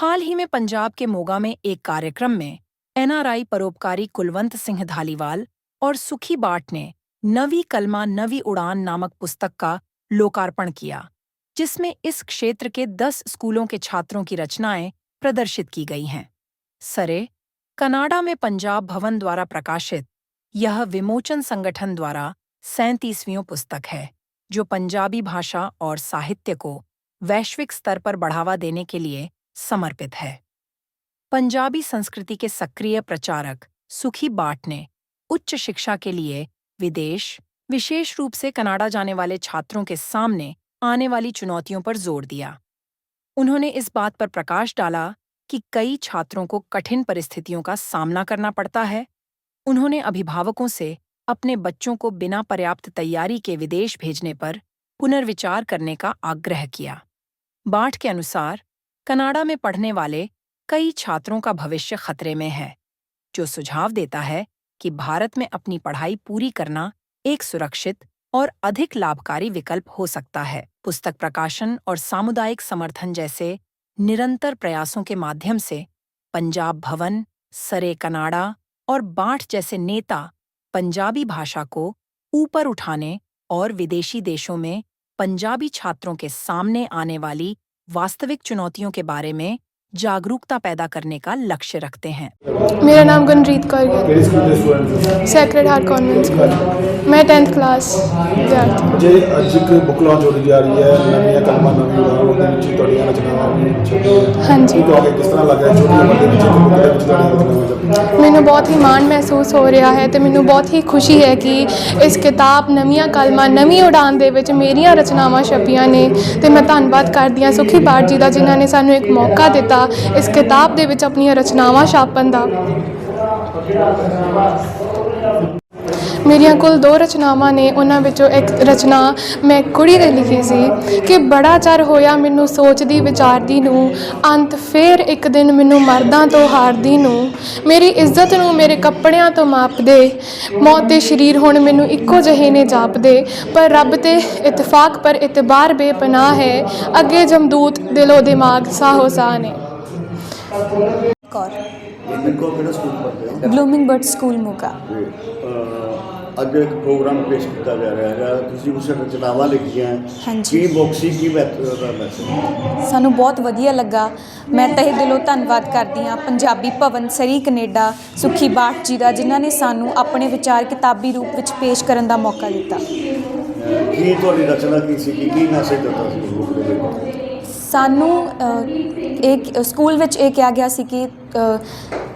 हाल ही में पंजाब के मोगा में एक कार्यक्रम में एनआरआई परोपकारी कुलवंत सिंह धालीवाल और सुखी बाट ने नवी कलमा नवी उड़ान नामक पुस्तक का लोकार्पण किया, जिसमें इस क्षेत्र के दस स्कूलों के छात्रों की रचनाएँ प्रदर्शित की गई हैं। सरे, कनाडा में पंजाब भवन द्वारा प्रकाशित यह विमोचन संगठन द्वारा सैंतीसवीं पुस्तक है, जो पंजाबी भाषा और साहित्य को वैश्विक स्तर पर बढ़ावा देने के लिए समर्पित है। पंजाबी संस्कृति के सक्रिय प्रचारक सुखी बाट ने उच्च शिक्षा के लिए विदेश, विशेष रूप से कनाडा जाने वाले छात्रों के सामने आने वाली चुनौतियों पर ज़ोर दिया। उन्होंने इस बात पर प्रकाश डाला कि कई छात्रों को कठिन परिस्थितियों का सामना करना पड़ता है। उन्होंने अभिभावकों से अपने बच्चों को बिना पर्याप्त तैयारी के विदेश भेजने पर पुनर्विचार करने का आग्रह किया। बाट के अनुसार कनाडा में पढ़ने वाले कई छात्रों का भविष्य खतरे में है, जो सुझाव देता है कि भारत में अपनी पढ़ाई पूरी करना एक सुरक्षित और अधिक लाभकारी विकल्प हो सकता है। पुस्तक प्रकाशन और सामुदायिक समर्थन जैसे निरंतर प्रयासों के माध्यम से पंजाब भवन, सरे कनाडा और बाठ जैसे नेता पंजाबी भाषा को ऊपर उठाने और विदेशी देशों में पंजाबी छात्रों के सामने आने वाली वास्तविक चुनौतियों के बारे में जागरूकता पैदा करने का लक्ष्य रखते हैं ਮੇਰਾ ਨਾਮ ਗਨਰੀਤ ਕੌਰ ਹੈ ਕਿਹੜੇ ਸਕੂਲ ਦੇ ਸਟੂਡੈਂਟ ਹੋ ਸੈਕਰਡ ਹਾਰਟ ਕਨਵੈਂਟ ਸਕੂਲ ਮੈਂ 10th ਕਲਾਸ ਵਿਦਿਆਰਥੀ ਜੇ ਅੱਜ ਇੱਕ ਬੁੱਕ ਲਾਂਚ ਹੋਣ ਜਾ ਰਹੀ ਹੈ ਨਵੀਆਂ ਕਲਮਾਂ ਨਵੀਂ ਉਡਾਨ ਉਹਦੇ ਵਿੱਚ ਤੁਹਾਡੀਆਂ ਰਚਨਾਵਾਂ ਵੀ ਛਪੀਆਂ ਹਾਂਜੀ। ਕੀ ਕਹੋਗੇ ਕਿਸ ਤਰ੍ਹਾਂ ਲੱਗ ਰਿਹਾ ਛੋਟੀ ਉਮਰ ਦੇ ਵਿੱਚ ਇੱਕ ਬੁੱਕ ਦੇ ਵਿੱਚ ਤੁਹਾਡੀਆਂ ਰਚਨਾਵਾਂ ਛਪੀਆਂ ਮੈਨੂੰ ਬਹੁਤ ਹੀ ਮਾਣ ਮਹਿਸੂਸ ਹੋ ਰਿਹਾ ਹੈ ਤੇ ਮੈਨੂੰ ਬਹੁਤ ਹੀ ਖੁਸ਼ੀ ਹੈ ਕਿ ਇਸ ਕਿਤਾਬ ਨਵੀਆਂ ਕਲਮਾਂ ਨਵੀਂ ਉਡਾਨ ਦੇ ਵਿੱਚ ਮੇਰੀਆਂ ਰਚਨਾਵਾਂ ਛਪੀਆਂ ਨੇ ਤੇ ਮੈਂ ਧੰਨਵਾਦ ਕਰਦੀ ਹਾਂ ਸੁਖੀ ਬਾਟ ਜੀ ਦਾ ਜਿਨ੍ਹਾਂ ਨੇ ਸਾਨੂੰ ਇੱਕ ਮੌਕਾ ਦਿੱਤਾ ਇਸ ਕਿਤਾਬ ਦੇ ਵਿੱਚ ਆਪਣੀਆਂ ਰਚਨਾਵਾਂ ਛਾਪਣ ਦਾ। ਮੇਰੀਆਂ ਕੁੱਲ ਦੋ ਰਚਨਾਵਾਂ ਨੇ, ਉਹਨਾਂ ਵਿੱਚੋਂ ਇੱਕ ਰਚਨਾ ਮੈਂ ਕੁੜੀ ਦੇ ਲਿਖੀ ਸੀ ਕਿ ਬੜਾ ਚਰ ਹੋਇਆ ਮੈਨੂੰ ਸੋਚਦੀ ਵਿਚਾਰਦੀ ਨੂੰ, ਅੰਤ ਫੇਰ ਇੱਕ ਦਿਨ ਮੈਨੂੰ ਮਰਦਾਂ ਤੋਂ ਹਾਰਦੀ ਨੂੰ। ਮੇਰੀ ਇੱਜ਼ਤ ਨੂੰ ਮੇਰੇ ਕੱਪੜਿਆਂ ਤੋਂ ਮਾਪਦੇ, ਮੌਤ ਦੇ ਸ਼ਰੀਰ ਹੁਣ ਮੈਨੂੰ ਇੱਕੋ ਜਿਹੇ ਨੇ ਜਾਪਦੇ, ਪਰ ਰੱਬ ਤੇ ਇਤਫਾਕ ਪਰ ਇਤਬਾਰ ਬੇਪਨਾਹ ਹੈ, ਅੱਗੇ ਜਮਦੂਤ ਦਿਲੋਂ ਦਿਮਾਗ ਸਾਹੋ ਸਾਹ ਨੇ। ਕੌਰ ਇਹਨਾਂ ਕੋ ਕਿਹੜਾ ਸਕੂਲ ਪੜ੍ਹਦੇ ਹੋ ਬਲੂਮਿੰਗ ਬਰਡ ਸਕੂਲ ਮੋਗਾ ਅਹ, ਅੱਜ ਇੱਕ ਪ੍ਰੋਗਰਾਮ ਪੇਸ਼ ਕੀਤਾ ਜਾ ਰਿਹਾ ਹੈ ਤੁਸੀਂ ਉਸ ਰਚਨਾਵਾਂ ਲਿਖੀਆਂ ਹੈ। ਹਾਂਜੀ। ਕੀ ਬੌਕਸੀ ਕੀ ਬਿਹਤਰ ਦਾ ਮੈਸੇਜ ਸਾਨੂੰ ਬਹੁਤ ਵਧੀਆ ਲੱਗਾ ਮੈਂ ਤਹਿ ਦਿਲੋਂ ਧੰਨਵਾਦ ਕਰਦੀ ਹਾਂ ਪੰਜਾਬੀ ਭਵਨ ਸਰੀ ਕੈਨੇਡਾ ਸੁਖੀ ਬਾਟ ਜੀ ਦਾ ਜਿਨ੍ਹਾਂ ਨੇ ਸਾਨੂੰ ਆਪਣੇ ਵਿਚਾਰ ਕਿਤਾਬੀ ਰੂਪ ਵਿੱਚ ਪੇਸ਼ ਕਰਨ ਦਾ ਮੌਕਾ ਦਿੱਤਾ ਕੀ ਤੁਹਾਡੀ ਰਚਨਾ ਕੀ ਸੀ ਕੀ ਮੈਸੇਜ ਦਿੱਤਾ ਸੀ ਦੇ ਵਿੱਚ ਸਾਨੂੰ ਇਹ ਸਕੂਲ ਵਿੱਚ ਇਹ ਕਿਹਾ ਗਿਆ ਸੀ ਕਿ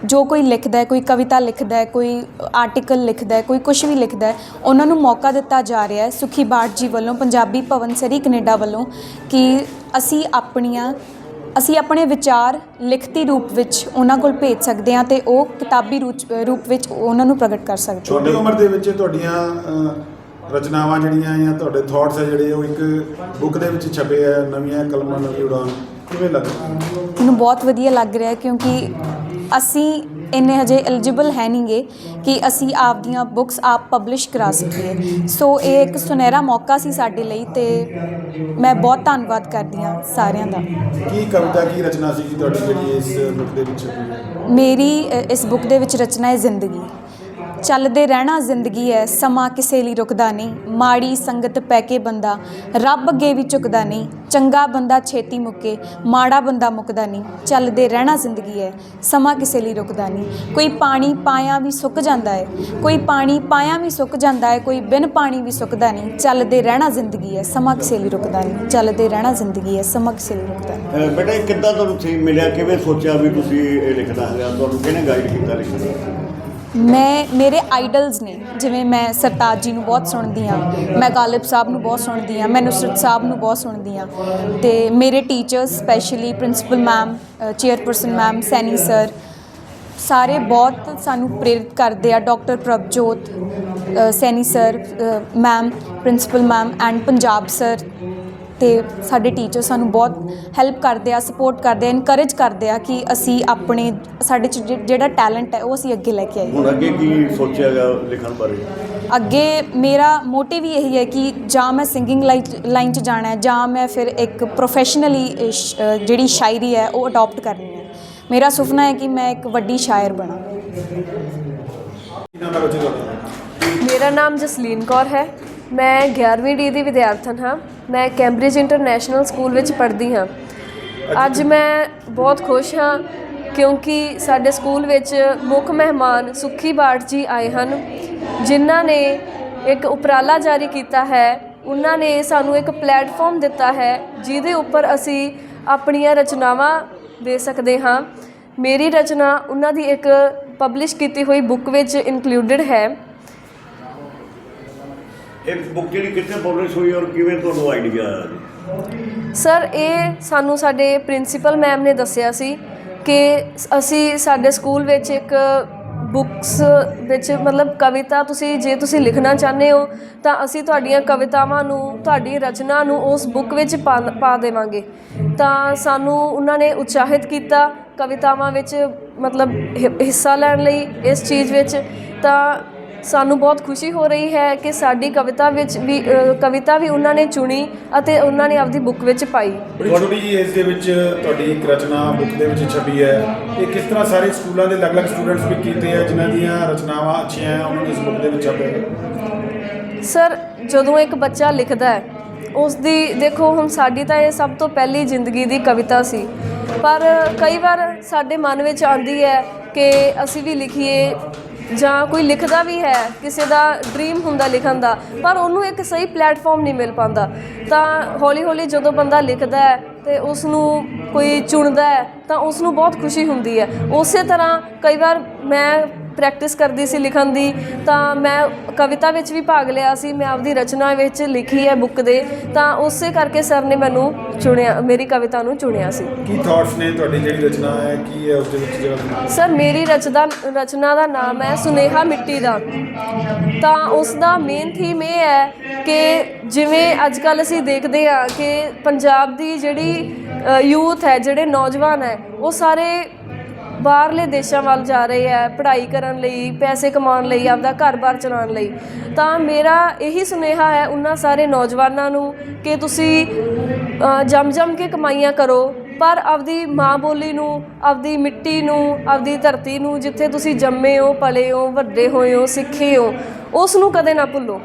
ਜੋ ਕੋਈ ਲਿਖਦਾ ਹੈ, ਕੋਈ ਕਵਿਤਾ ਲਿਖਦਾ ਹੈ, ਕੋਈ ਆਰਟੀਕਲ ਲਿਖਦਾ ਹੈ, ਕੋਈ ਕੁਝ ਵੀ ਲਿਖਦਾ ਹੈ, ਉਹਨਾਂ ਨੂੰ ਮੌਕਾ ਦਿੱਤਾ ਜਾ ਰਿਹਾ ਹੈ ਸੁਖੀ ਬਾਟ ਜੀ ਵੱਲੋਂ, ਪੰਜਾਬੀ ਭਵਨ ਸਰੀ ਕੈਨੇਡਾ ਵੱਲੋਂ ਕਿ ਅਸੀਂ ਆਪਣੀਆਂ, ਅਸੀਂ ਆਪਣੇ ਵਿਚਾਰ ਲਿਖਤੀ ਰੂਪ ਵਿੱਚ ਉਹਨਾਂ ਕੋਲ ਭੇਜ ਸਕਦੇ ਹਾਂ ਤੇ ਉਹ ਕਿਤਾਬੀ ਰੂਚ- ਰੂਪ ਵਿੱਚ ਉਹਨਾਂ ਨੂੰ ਪ੍ਰਗਟ ਕਰ ਸਕਦੇ ਹਾਂ। ਛੋਟੀ ਉਮਰ ਦੇ ਵਿੱਚ ਤੁਹਾਡੀਆਂ ਰਚਨਾਵਾਂ ਜਿਹੜੀਆਂ ਜਾਂ ਤੁਹਾਡੇ ਥਾਟਸ ਹੈ ਜਿਹੜੇ ਉਹ ਇੱਕ ਬੁੱਕ ਦੇ ਵਿੱਚ ਛਪੇ ਆ ਨਵੀਆਂ ਕਲਮਾਂ ਨਵੀਂ ਉਡਾਨ ਕਿਵੇਂ ਲੱਗਦਾ ਮੈਨੂੰ ਬਹੁਤ ਵਧੀਆ ਲੱਗ ਰਿਹਾ ਕਿਉਂਕਿ ਅਸੀਂ ਇੰਨੇ ਹਜੇ ਐਲੀਜੀਬਲ ਹੈ ਨਹੀਂਗੇ ਕਿ ਅਸੀਂ ਆਪਦੀਆਂ ਬੁੱਕਸ ਆਪ ਪਬਲਿਸ਼ ਕਰਾ ਸਕੀਏ। ਸੋ ਇਹ ਇੱਕ ਸੁਨਹਿਰਾ ਮੌਕਾ ਸੀ ਸਾਡੇ ਲਈ ਤੇ ਮੈਂ ਬਹੁਤ ਧੰਨਵਾਦ ਕਰਦੀ ਹਾਂ ਸਾਰਿਆਂ ਦਾ। ਕੀ ਕਵਿਤਾ ਕੀ ਰਚਨਾ ਸੀ ਜੀ ਤੁਹਾਡੀ ਜਿਹੜੀ ਇਸ ਬੁੱਕ ਦੇ ਵਿੱਚ ਛਪੀ ਹੈ ਮੇਰੀ ਅ, ਇਸ ਬੁੱਕ ਦੇ ਵਿੱਚ ਰਚਨਾ ਹੈ ਜ਼ਿੰਦਗੀ। ਚੱਲਦੇ ਰਹਿਣਾ ਜ਼ਿੰਦਗੀ ਹੈ ਸਮਾਂ ਕਿਸੇ ਲਈ ਰੁਕਦਾ ਨਹੀਂ। ਮਾੜੀ ਸੰਗਤ ਪੈ ਕੇ ਬੰਦਾ, ਰੱਬ ਅੱਗੇ ਵੀ ਝੁਕਦਾ ਨਹੀਂ। ਚੰਗਾ ਬੰਦਾ ਛੇਤੀ ਮੁੱਕੇ, ਮਾੜਾ ਬੰਦਾ ਮੁੱਕਦਾ ਨਹੀਂ। ਚੱਲਦੇ ਰਹਿਣਾ ਜ਼ਿੰਦਗੀ ਹੈ ਸਮਾਂ ਕਿਸੇ ਲਈ ਰੁਕਦਾ ਨਹੀਂ। ਕੋਈ ਪਾਣੀ ਪਾਇਆ ਵੀ ਸੁੱਕ ਜਾਂਦਾ ਹੈ ਕੋਈ ਪਾਣੀ ਪਾਇਆ ਵੀ ਸੁੱਕ ਜਾਂਦਾ ਹੈ ਕੋਈ ਬਿਨ ਪਾਣੀ ਵੀ ਸੁੱਕਦਾ ਨਹੀਂ। ਚੱਲਦੇ ਰਹਿਣਾ ਜ਼ਿੰਦਗੀ ਹੈ ਸਮਾਂ ਕਿਸੇ ਲਈ ਰੁਕਦਾ ਨਹੀਂ। ਚੱਲਦੇ ਰਹਿਣਾ ਜ਼ਿੰਦਗੀ ਹੈ ਸਮਾਂ ਕਿਸੇ ਲਈ ਰੁਕਦਾ ਨਹੀਂ। ਬੇਟਾ, ਇਹ ਕਿੱਦਾਂ ਤੁਹਾਨੂੰ ਮਿਲਿਆ? ਕਿਵੇਂ ਸੋਚਿਆ ਵੀ ਤੁਸੀਂ ਇਹ ਲਿਖਣਾ ਹੈਗਾ? ਤੁਹਾਨੂੰ ਕਿਹਨੇ ਗਾਈਡ ਕੀਤਾ ਲਿਖਣ ਵਾਸਤੇ ਮੈਂ, ਮੇਰੇ ਆਈਡਲਸ ਨੇ, ਜਿਵੇਂ ਮੈਂ ਸਰਤਾਜ ਜੀ ਨੂੰ ਬਹੁਤ ਸੁਣਦੀ ਹਾਂ, ਮੈਂ ਗਾਲਿਬ ਸਾਹਿਬ ਨੂੰ ਬਹੁਤ ਸੁਣਦੀ ਹਾਂ, ਮੈਂ ਨੁਸਰਤ ਸਾਹਿਬ ਨੂੰ ਬਹੁਤ ਸੁਣਦੀ ਹਾਂ ਤੇ ਮੇਰੇ teachers specially principal ma'am chairperson ma'am Saini sir ਸਾਰੇ ਬਹੁਤ ਸਾਨੂੰ ਪ੍ਰੇਰਿਤ ਕਰਦੇ ਆ doctor Prabhjot Saini sir ma'am principal ma'am and Punjab sir ਤੇ ਸਾਡੇ ਟੀਚਰ ਸਾਨੂੰ ਬਹੁਤ ਹੈਲਪ ਕਰਦੇ ਆ ਸਪੋਰਟ ਕਰਦੇ ਆ ਇਨਕਰੇਜ ਕਰਦੇ ਆ ਕਿ ਅਸੀਂ ਆਪਣੇ ਸਾਡੇ 'ਚ ਜਿ- ਜਿਹੜਾ ਟੈਲੈਂਟ ਹੈ ਉਹ ਅਸੀਂ ਅੱਗੇ ਲੈ ਕੇ ਆਈਏ। ਹੁਣ ਅੱਗੇ ਕੀ ਸੋਚਿਆ ਗਿਆ ਲਿਖਣ ਬਾਰੇ? ਅੱਗੇ ਮੇਰਾ ਮੋਟਿਵ ਹੀ ਇਹੀ ਹੈ ਕਿ ਜਾਂ ਮੈਂ ਸਿੰਗਿੰਗ ਲਾਈਨ 'ਚ ਜਾਣਾ ਹੈ ਜਾਂ ਮੈਂ ਫਿਰ ਇੱਕ ਪ੍ਰੋਫੈਸ਼ਨਲੀ ਜਿਹੜੀ ਸ਼ਾਇਰੀ ਹੈ ਉਹ ਅਡਾਪਟ ਕਰਨੀ ਹੈ। ਮੇਰਾ ਸੁਪਨਾ ਹੈ ਕਿ ਮੈਂ ਇੱਕ ਵੱਡੀ ਸ਼ਾਇਰ ਬਣਾ। ਮੇਰਾ ਨਾਮ ਜਸਲੀਨ ਕੌਰ ਹੈ। ਮੈਂ 11ਵੀਂ ਡੀ ਦੀ ਵਿਦਿਆਰਥਣ ਹਾਂ। ਮੈਂ ਕੈਂਬਰਿਜ ਇੰਟਰਨੈਸ਼ਨਲ ਸਕੂਲ ਵਿੱਚ ਪੜ੍ਹਦੀ ਹਾਂ। ਅੱਜ ਮੈਂ ਬਹੁਤ ਖੁਸ਼ ਹਾਂ ਕਿਉਂਕਿ ਸਾਡੇ ਸਕੂਲ ਵਿੱਚ ਮੁੱਖ ਮਹਿਮਾਨ ਸੁੱਖੀ ਬਾਟ ਜੀ ਆਏ ਹਨ। ਜਿਨ੍ਹਾਂ ਨੇ ਇੱਕ ਉਪਰਾਲਾ ਜਾਰੀ ਕੀਤਾ ਹੈ। ਉਹਨਾਂ ਨੇ ਸਾਨੂੰ ਇੱਕ ਪਲੇਟਫਾਰਮ ਦਿੱਤਾ ਹੈ, ਜਿਹਦੇ ਉੱਪਰ ਅਸੀਂ ਆਪਣੀਆਂ ਰਚਨਾਵਾਂ ਦੇ ਸਕਦੇ ਹਾਂ। ਮੇਰੀ ਰਚਨਾ ਉਹਨਾਂ ਦੀ ਇੱਕ ਪਬਲਿਸ਼ ਕੀਤੀ ਹੋਈ ਬੁੱਕ ਵਿੱਚ ਇਨਕਲੂਡਡ ਹੈ। ਇਹ ਬੁੱਕ ਜਿਹੜੀ ਕਿੱਥੇ ਪਬਲਿਸ਼ ਹੋਈ ਔਰ ਕਿਵੇਂ ਤੁਹਾਨੂੰ ਆਈਡੀਆ ਆਇਆ ਜੀ? ਸਰ ਇਹ ਸਾਨੂੰ ਸਾਡੇ ਪ੍ਰਿੰਸੀਪਲ ਮੈਮ ਨੇ ਦੱਸਿਆ ਸੀ ਕਿ ਅਸੀਂ ਸਾਡੇ ਸਕੂਲ ਵਿੱਚ ਇੱਕ ਬੁੱਕਸ ਵਿੱਚ ਮਤਲਬ ਕਵਿਤਾ ਤੁਸੀਂ, ਜੇ ਤੁਸੀਂ ਲਿਖਣਾ ਚਾਹੁੰਦੇ ਹੋ, ਤਾਂ ਅਸੀਂ ਤੁਹਾਡੀਆਂ ਕਵਿਤਾਵਾਂ ਨੂੰ, ਤੁਹਾਡੀ ਰਚਨਾ ਨੂੰ ਉਸ ਬੁੱਕ ਵਿੱਚ ਪਾ ਪਾ ਦੇਵਾਂਗੇ। ਤਾਂ ਸਾਨੂੰ ਉਹਨਾਂ ਨੇ ਉਤਸ਼ਾਹਿਤ ਕੀਤਾ ਕਵਿਤਾਵਾਂ ਵਿੱਚ ਮਤਲਬ ਹਿ- ਹਿੱਸਾ ਲੈਣ ਲਈ ਇਸ ਚੀਜ਼ ਵਿੱਚ। ਤਾਂ ਸਾਨੂੰ ਬਹੁਤ ਖੁਸ਼ੀ ਹੋ ਰਹੀ ਹੈ ਕਿ ਸਾਡੀ ਕਵਿਤਾ ਵਿੱਚ ਵੀ ਕਵਿਤਾ ਵੀ ਉਹਨਾਂ ਨੇ ਚੁਣੀ ਅਤੇ ਉਹਨਾਂ ਨੇ ਆਪਦੀ ਬੁੱਕ ਵਿੱਚ ਪਾਈ। ਜਿਹੀ ਏਜ ਦੇ ਵਿੱਚ ਤੁਹਾਡੀ ਇੱਕ ਰਚਨਾ ਬੁੱਕ ਦੇ ਵਿੱਚ ਛਪੀ ਹੈ। ਇਹ ਕਿਸ ਤਰ੍ਹਾਂ ਸਾਰੇ ਸਕੂਲਾਂ ਦੇ ਅਲੱਗ-ਅਲੱਗ ਸਟੂਡੈਂਟਸ ਵੀ ਕੀਤੇ ਆ ਜਿਨ੍ਹਾਂ ਦੀਆਂ ਰਚਨਾਵਾਂ ਅੱਛੀਆਂ ਆ ਉਹਨਾਂ ਨੂੰ ਇਸ ਬੁੱਕ ਦੇ ਵਿੱਚ ਛਪੇ ਸਰ ਜਦੋਂ ਇੱਕ ਬੱਚਾ ਲਿਖਦਾ ਹੈ ਉਸ ਦੀ ਦੇਖੋ ਹੁਣ ਸਾਡੀ ਤਾਂ ਇਹ ਸਭ ਤੋਂ ਪਹਿਲੀ ਜ਼ਿੰਦਗੀ ਦੀ ਕਵਿਤਾ ਸੀ। ਪਰ ਕਈ ਵਾਰ ਸਾਡੇ ਮਨ ਵਿੱਚ ਆਉਂਦੀ ਹੈ ਕਿ ਅਸੀਂ ਵੀ ਲਿਖੀਏ ਜਾਂ ਕੋਈ ਲਿਖਦਾ ਵੀ ਹੈ, ਕਿਸੇ ਦਾ ਡ੍ਰੀਮ ਹੁੰਦਾ ਲਿਖਣ ਦਾ, ਪਰ ਉਹਨੂੰ ਇੱਕ ਸਹੀ ਪਲੇਟਫਾਰਮ ਨਹੀਂ ਮਿਲ ਪਾਉਂਦਾ। ਤਾਂ ਹੌਲੀ ਹੌਲੀ ਜਦੋਂ ਬੰਦਾ ਲਿਖਦਾ ਹੈ ਤੇ ਉਸ ਨੂੰ ਕੋਈ ਚੁਣਦਾ ਹੈ, ਤਾਂ ਉਸ ਨੂੰ ਬਹੁਤ ਖੁਸ਼ੀ ਹੁੰਦੀ ਹੈ। ਉਸੇ ਤਰ੍ਹਾਂ ਕਈ ਵਾਰ ਮੈਂ ਪ੍ਰੈਕਟਿਸ ਕਰਦੀ ਸੀ ਲਿਖਣ ਦੀ ਤਾਂ ਮੈਂ ਕਵਿਤਾ ਵਿੱਚ ਵੀ ਭਾਗ ਲਿਆ ਸੀ ਮੈਂ ਆਪਦੀ ਰਚਨਾ ਵਿੱਚ ਲਿਖੀ ਹੈ ਬੁੱਕ ਦੇ ਤਾਂ ਉਸੇ ਕਰਕੇ ਸਰ ਨੇ ਮੈਨੂੰ ਚੁਣਿਆ ਮੇਰੀ ਕਵਿਤਾ ਨੂੰ ਚੁਣਿਆ ਸੀ। ਕੀ ਥਾਟਸ ਨੇ ਤੁਹਾਡੀ ਜਿਹੜੀ ਰਚਨਾ ਹੈ ਕੀ ਹੈ ਉਸ ਦੇ ਵਿੱਚ ਜਿਹੜਾ ਸਰ ਮੇਰੀ ਰਚਦਾ ਰਚਨਾ ਦਾ ਨਾਮ ਹੈ ਸੁਨੇਹਾ ਮਿੱਟੀ ਦਾ। ਤਾਂ ਉਸ ਦਾ ਮੇਨ ਥੀਮ ਇਹ ਹੈ ਕਿ ਜਿਵੇਂ ਅੱਜ ਕੱਲ ਅਸੀਂ ਦੇਖਦੇ ਹਾਂ ਕਿ ਪੰਜਾਬ ਦੀ ਜਿਹੜੀ ਯੂਥ ਹੈ ਜਿਹੜੇ ਨੌਜਵਾਨ ਹੈ ਉਹ ਸਾਰੇ ਬਾਹਰਲੇ ਦੇਸ਼ਾਂ ਵੱਲ ਜਾ ਰਹੇ ਹੈ ਪੜ੍ਹਾਈ ਕਰਨ ਲਈ ਪੈਸੇ ਕਮਾਉਣ ਲਈ ਆਪਦਾ ਘਰ-ਬਾਰ ਚਲਾਉਣ ਲਈ। ਤਾਂ ਮੇਰਾ ਇਹੀ ਸੁਨੇਹਾ ਹੈ ਉਹਨਾਂ ਸਾਰੇ ਨੌਜਵਾਨਾਂ ਨੂੰ ਕਿ ਤੁਸੀਂ ਅ, ਜੰਮ-ਜੰਮ ਕੇ ਕਮਾਈਆਂ ਕਰੋ ਪਰ ਆਪਦੀ ਮਾਂ ਬੋਲੀ ਨੂੰ ਆਪਦੀ ਮਿੱਟੀ ਨੂੰ ਆਪਦੀ ਧਰਤੀ ਨੂੰ ਜਿੱਥੇ ਤੁਸੀਂ ਜੰਮੇ ਹੋ ਪਲੇ ਹੋ ਵੱਡੇ ਹੋਏ ਹੋ ਸਿੱਖੇ ਹੋ ਉਸ ਨੂੰ ਕਦੇ ਨਾ ਭੁੱਲੋ।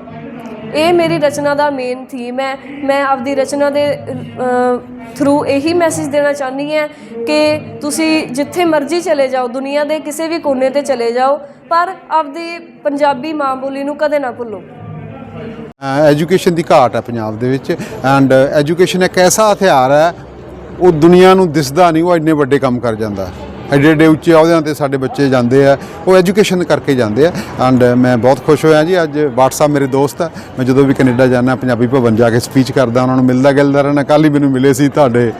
ਇਹ ਮੇਰੀ ਰਚਨਾ ਦਾ ਮੇਨ ਥੀਮ ਹੈ। ਮੈਂ ਆਪਦੀ ਰਚਨਾ ਦੇ ਥਰੂ ਇਹੀ ਮੈਸੇਜ ਦੇਣਾ ਚਾਹੁੰਦੀ ਹਾਂ ਕਿ ਤੁਸੀਂ ਜਿੱਥੇ ਮਰਜ਼ੀ ਚਲੇ ਜਾਓ, ਦੁਨੀਆ ਦੇ ਕਿਸੇ ਵੀ ਕੋਨੇ ਤੇ ਚਲੇ ਜਾਓ, ਪਰ ਆਪਦੀ ਪੰਜਾਬੀ ਮਾਂ ਬੋਲੀ ਨੂੰ ਕਦੇ ਨਾ ਭੁੱਲੋ। ਐਜੂਕੇਸ਼ਨ ਦੀ ਘਾਟ ਹੈ ਪੰਜਾਬ ਦੇ ਵਿੱਚ ਐਂਡ ਐਜੂਕੇਸ਼ਨ ਇੱਕ ਐਸਾ ਹਥਿਆਰ ਹੈ, ਉਹ ਦੁਨੀਆ ਨੂੰ ਦਿਸਦਾ ਨਹੀਂ, ਉਹ ਇੰਨੇ ਵੱਡੇ ਕੰਮ ਕਰ ਜਾਂਦਾ। ਹੈ ਐਡੇ ਐਡੇ ਉੱਚੇ ਅਹੁਦਿਆਂ ਤੇ ਸਾਡੇ ਬੱਚੇ ਜਾਂਦੇ ਆ, ਉਹ ਐਜੂਕੇਸ਼ਨ ਕਰਕੇ ਜਾਂਦੇ ਆ। ਐਂਡ ਮੈਂ ਬਹੁਤ ਖੁਸ਼ ਹੋਇਆ ਜੀ, ਅੱਜ WhatsApp ਮੇਰੇ ਦੋਸਤ ਆ। ਮੈਂ ਜਦੋਂ ਵੀ ਕੈਨੇਡਾ ਜਾਂਦਾ, ਪੰਜਾਬੀ ਭਵਨ ਜਾ ਕੇ ਸਪੀਚ ਕਰਦਾ, ਉਹਨਾਂ ਨੂੰ ਮਿਲਦਾ ਗਿਲਦਾ ਰਹਿਣਾ। ਕੱਲ ਹੀ ਮੈਨੂੰ ਮਿਲੇ ਸੀ ਤੁਹਾਡੇ